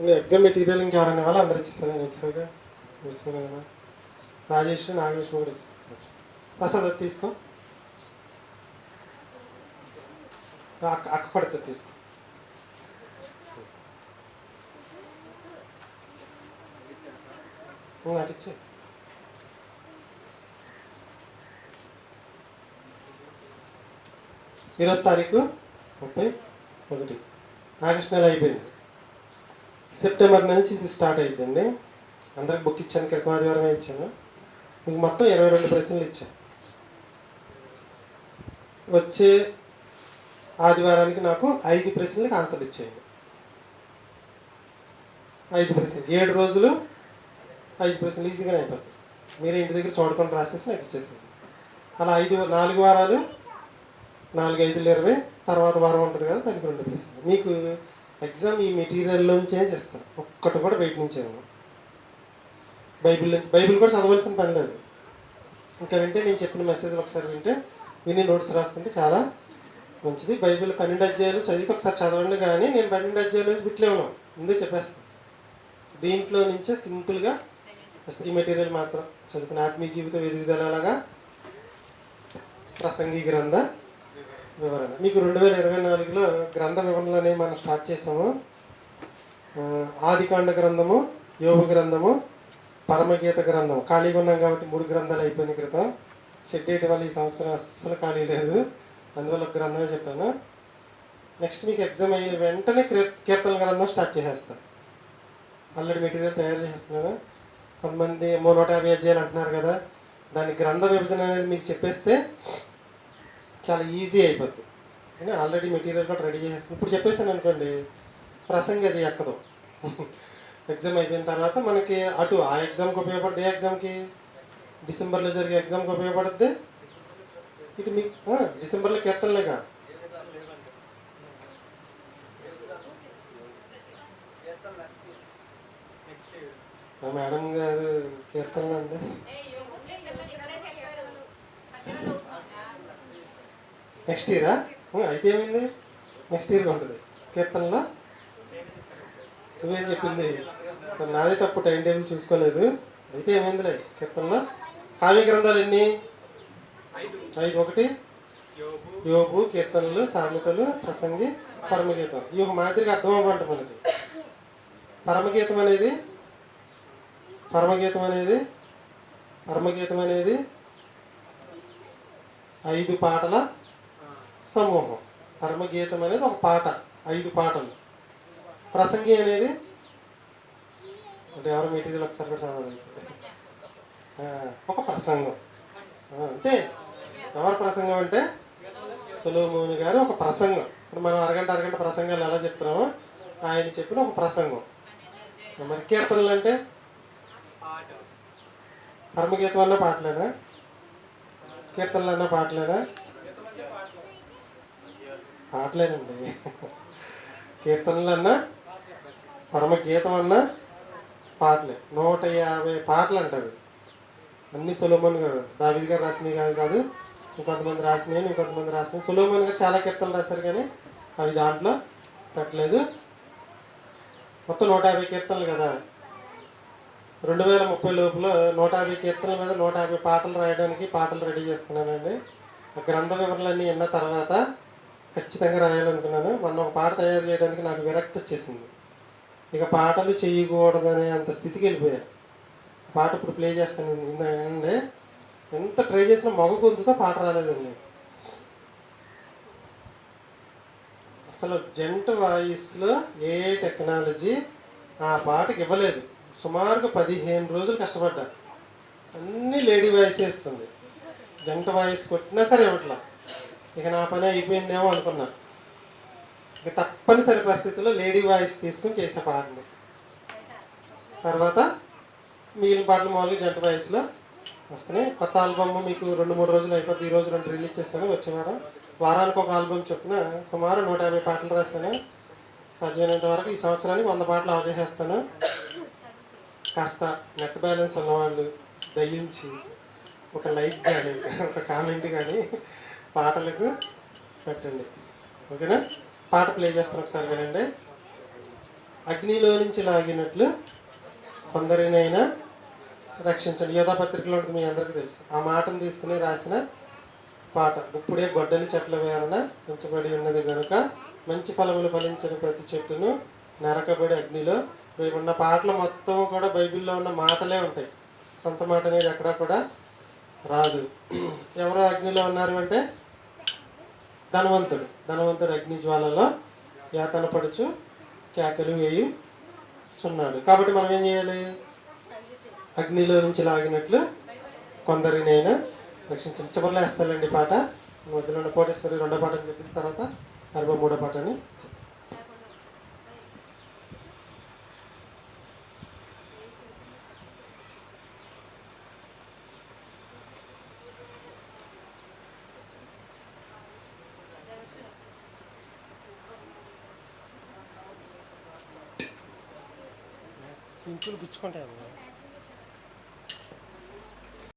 ఇంకా exam material ఇంకెవరైనా వాళ్ళు అందరు ఇచ్చిస్తాను నేను రాజేష్ నాగేష్ కూడా ఇస్తాను ప్రసాద్ అది తీసుకో. అక్క అక్క పడితే తీసుకో. నాకు ఇచ్చే ఈరోజు తారీఖు ముప్పై ఒకటి. ఆగస్ట్ నెల అయిపోయింది. సెప్టెంబర్ నుంచి ఇది స్టార్ట్ అయిద్దండి. అందరికి బుక్ ఇచ్చాను క్రితం ఆదివారమే ఇచ్చాను. మీకు మొత్తం ఇరవై రెండు ప్రశ్నలు ఇచ్చాను. వచ్చే ఆదివారానికి నాకు ఐదు ప్రశ్నలకు ఆన్సర్ ఇచ్చేయండి. ఐదు ప్రశ్నలు. ఏడు రోజులు ఐదు ప్రశ్నలు ఈజీగానే అయిపోతుంది మీరు ఇంటి దగ్గర చూడకుండా రాసేసి నాకు ఇచ్చేసింది అలా ఐదు నాలుగు వారాలు నాలుగు ఐదులు ఇరవై తర్వాత వారం ఉంటుంది కదా దానికి రెండు ప్రశ్నలు. మీకు ఎగ్జామ్ ఈ మెటీరియల్లోంచే చేస్తాను. ఒక్కటి కూడా బయట నుంచి బైబిల్ బైబిల్ కూడా చదవాల్సిన పని లేదు. ఇంకా వింటే నేను చెప్పిన మెసేజ్ ఒకసారి వింటే విని నోట్స్ రాస్తుంటే చాలా మంచిది. బైబిల్ పన్నెండు అధ్యాయాలు చదివితే ఒకసారి చదవండి కానీ నేను పన్నెండు అధ్యాయాలు బిట్లే ఉన్నాను ముందే చెప్పేస్తాను. దీంట్లో నుంచే సింపుల్గా ఈ మెటీరియల్ మాత్రం చదువుకుని ఆత్మీయ జీవితం ఎదుగుదల అలాగా ప్రసంగి గ్రంథ వివరణ మీకు రెండు వేల ఇరవై నాలుగులో గ్రంథ వివరణలు అనేవి మనం స్టార్ట్ చేసాము. ఆదికాండ గ్రంథము యోగ గ్రంథము పరమగీత గ్రంథం ఖాళీగా ఉన్నాం కాబట్టి మూడు గ్రంథాలు అయిపోయిన క్రితం షెడ్డేటి వల్ల ఈ సంవత్సరం అస్సలు ఖాళీ లేదు. అందువల్ల ఒక గ్రంథమే చెప్పాను. నెక్స్ట్ మీకు ఎగ్జామ్ అయిన వెంటనే కీర్తన గ్రంథం స్టార్ట్ చేసేస్తాను ఆల్రెడీ మెటీరియల్ తయారు చేస్తున్నాను. కొంతమంది మూడు నూట యాభై అధ్యాయులు అంటున్నారు కదా. దాని గ్రంథ విభజన అనేది మీకు చెప్పేస్తే చాలా ఈజీ అయిపోద్ది. కానీ ఆల్రెడీ మెటీరియల్ కూడా రెడీ చేసేస్తాను ఇప్పుడు చెప్పేసాను అనుకోండి ప్రసంగి అది ఎక్కదు. ఎగ్జామ్ అయిపోయిన తర్వాత మనకి అటు ఆ ఎగ్జామ్కి ఉపయోగపడుతుంది ఏ ఎగ్జామ్కి డిసెంబర్లో జరిగే ఎగ్జామ్కి ఉపయోగపడుద్ది? ఇటు మీకు ఆ, డిసెంబర్లో కీర్తనలేగా మా మేడం గారు కీర్తనలు అంది నెక్స్ట్ ఇయరా అయితే ఏమైంది? నెక్స్ట్ ఇయర్ ఉంటుంది. కీర్తనలో? నువ్వేం చెప్పింది? నాదే తప్పు టైం టేబుల్ చూసుకోలేదు. అయితే ఏమైందిలే? కీర్తనలో? కావ్య గ్రంథాలు ఎన్ని? ఐదు. ఒకటి. యోగు కీర్తనలు సామెతలు ప్రసంగి పరమగీతం. ఈ ఒక మాదిరిగా అర్థం అవ్వంట మనకి. పరమగీతం అనేది? పరమగీతం అనేది? పరమగీతం అనేది? ఐదు పాటల? సమూహం. పరమగీతం అనేది ఒక పాట ఐదు పాటలు. ప్రసంగి అనేది అంటే ఎవరు మెటీరియల్ ఒకసారి కూడా చదవాలి. ఒక ప్రసంగం. అంతే. ఎవరి ప్రసంగం అంటే? సులోమోని గారు ఒక ప్రసంగం. ఇప్పుడు మనం అరగంట అరగంట ప్రసంగాలు ఎలా చెప్తున్నామో ఆయన చెప్పిన ఒక ప్రసంగం. మరి కీర్తనలు అంటే? పరమగీతం అన్న పాటలేదా కీర్తనలు అన్న పాటలేదా పాటలేనండి. కీర్తనలు అన్నా పరమగీతం అన్నా పాటలే. నూట యాభై పాటలు అంటవి అన్ని సులోమన్ కాదు దావిది గారు రాసినవి కాదు కాదు ఇంకొంతమంది రాసినవి ఇంకొంతమంది రాసినాయి సులోమన్ గారు చాలా కీర్తనలు రాశారు కానీ అవి దాంట్లో పెట్టలేదు. మొత్తం నూట యాభై కీర్తనలు కదా. రెండు వేల ముప్పై లోపల నూట యాభై కీర్తనల మీద నూట యాభై పాటలు రాయడానికి పాటలు రెడీ చేసుకున్నానండి. ఆ గ్రంథ వివరణలన్నీ విన్న తర్వాత ఖచ్చితంగా రాయాలనుకున్నాను. మొన్న ఒక పాట తయారు చేయడానికి నాకు విరక్తి వచ్చేసింది. ఇక పాటలు చేయకూడదనే అంత స్థితికి వెళ్ళిపోయా. పాట ఇప్పుడు ప్లే చేస్తాను. ఏంటంటే ఎంత ట్రై చేసినా మగ గొంతుతో పాట రాలేదండి. అసలు జంట వాయిస్లో ఏ టెక్నాలజీ ఆ పాటకి ఇవ్వలేదు. సుమారుగా పదిహేను రోజులు కష్టపడ్డా. అన్ని లేడీ వాయిస్ ఇస్తుంది. జంట వాయిస్ కొట్టినా సరే ఇవ్వట్లా. ఇక నా పని అయిపోయిందేమో అనుకున్నా. ఇక తప్పనిసరి పరిస్థితుల్లో లేడీ వాయిస్ తీసుకుని చేసే పాటని తర్వాత మిగిలిన పాటలు మామూలుగా జంట వాయిస్లో వస్తున్నాయి. కొత్త ఆల్బమ్ మీకు రెండు మూడు రోజులు అయిపోతుంది ఈ రోజు రెండు రిలీజ్ చేస్తాను వచ్చే వారం. వారానికి ఒక ఆల్బమ్ చొప్పున సుమారు నూట యాభై పాటలు రాస్తాను. సాధ్యమైనంత వరకు ఈ సంవత్సరానికి వంద పాటలు అవజేసేస్తాను చేసేస్తాను కాస్త నెట్ బ్యాలెన్స్ ఉన్నవాళ్ళు దయించి ఒక లైక్ కానీ ఒక కామెంట్ కానీ పాటలకు పెట్టండి. ఓకేనా? పాట ప్లే చేస్తాను ఒకసారి వినండి. అగ్నిలో నుంచి లాగినట్లు కొందరినైనా రక్షించండి. యోధా పత్రికలో ఉంటుంది మీ అందరికీ తెలుసు. ఆ మాటను తీసుకుని రాసిన పాట ఇప్పుడే గొడ్డలి చెట్ల వేరన ఉంచబడి ఉన్నది కనుక మంచి ఫలములు ఫలించిన ప్రతి చెట్టును నరకబడి అగ్నిలో ఉన్న పాటలు మొత్తం కూడా బైబిల్లో ఉన్న మాటలే ఉంటాయి. సొంత మాట అనేది ఎక్కడా కూడా రాదు. ఎవరు అగ్నిలో ఉన్నారు అంటే ధనవంతుడు. ధనవంతుడు అగ్ని జ్వాలలో యాతన పడుచు కేకలు వేయి చున్నాడు. కాబట్టి మనం ఏం చేయాలి? అగ్నిలో నుంచి లాగినట్లు కొందరినైనా రక్షించండి. చివరిలో వేస్తానండి పాట. మధ్యలో ఉన్న కోటేశ్వరి రెండో పాట అని చెప్పిన తర్వాత అరవై మూడో పాట అని ఇంచులు గుచ్చుకుంటాయి